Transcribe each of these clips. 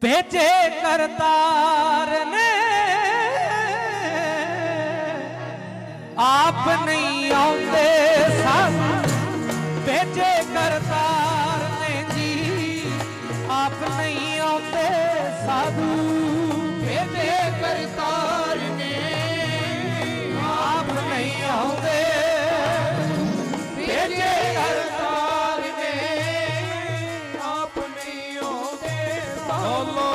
ਭੇਜੇ ਕਰਤਾਰ ਨੇ। ਆਪ ਨਹੀਂ ਆਉਂਦੇ ਸਾਨੂੰ। ਭੇਜੇ ਕਰਤਾਰ ਨੇ ਜੀ। ਆਪ ਨਹੀਂ ਆਉਂਦੇ ਸਾਧੂ ਆਉਂਦੇ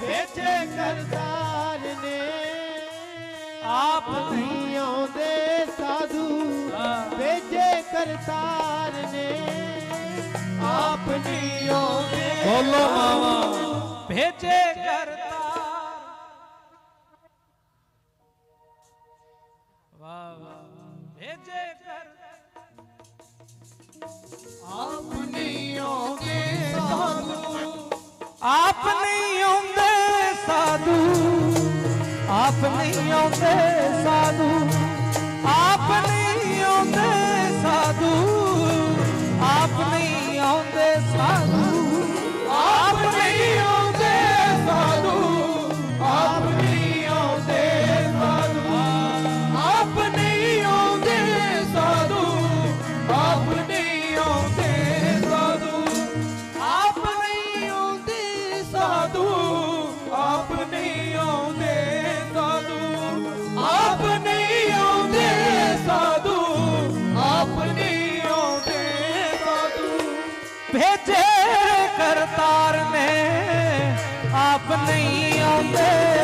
ਬੋਲੋ ਕਰਤਾਰ ਨੇ ਆਪ ਨਹੀਂ ਆਉਂਦੇ ਸਾਧੂ ਭੇਜੇ ਕਰਤਾਰ ਨੇ ਆਪ ਨਹੀਂ ਆਉਂਦੇ ਬੋਲੋ ਮਾਵਾ। ਭੇਜੇ ਕਰਤਾਰ। ਵਾਹ ਵਾਹ ਭੇਜੇ ਕਰ ਆਪ ਨਹੀਂ ਆਉਂਦੇ ਸਾਧੂ ਆਪ ਨਹੀਂ ਆਉਂਦੇ ਸਾਧੂ। ਭੇਜੇ ਕਰਤਾਰ ਨੇ ਆਪ ਨਹੀਂ ਆਉਂਦੇ